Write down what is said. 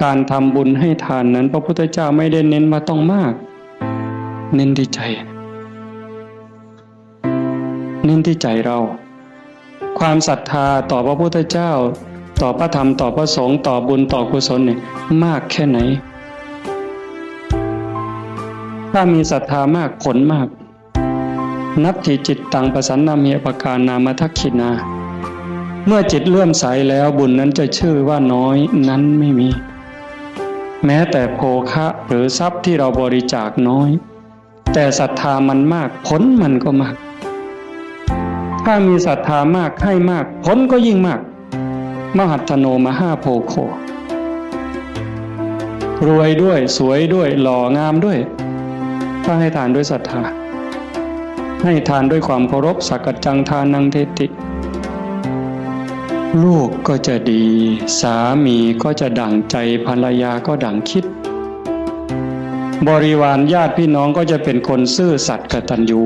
การทำบุญให้ทานนั้น พระพุทธเจ้าไม่ได้เน้นว่าต้องมาก เน้นที่ใจ เน้นที่ใจเรา ความศรัทธาต่อพระพุทธเจ้า ต่อพระธรรมต่อพระสงฆ์ต่อบุญต่อกุศลเนี่ยมากแค่ไหน ถ้ามีศรัทธามากผลมาก นัตถิจิตตังประสันนามีปการนามทักขินา เมื่อจิตเลื่อมใสแล้วบุญนั้นจะชื่อว่าน้อยนั้นไม่มี แม้แต่โภคะหรือทรัพย์ที่เราบริจาคน้อย แต่ศรัทธามันมากผลมันก็มาก ถ้ามีศรัทธามากให้มากผลก็ยิ่งมาก มหัตโนมห้าโพโค รวยด้วยสวยด้วยหล่องามด้วย ถ้าให้ทานด้วยศรัทธา ให้ทานด้วยความเคารพสักกจจังทานังเทติ ลูกก็จะดี สามีก็จะดั่งใจภรรยาก็ดั่งคิด บริวารญาติพี่น้องก็จะเป็นคนซื่อสัตย์กตัญญู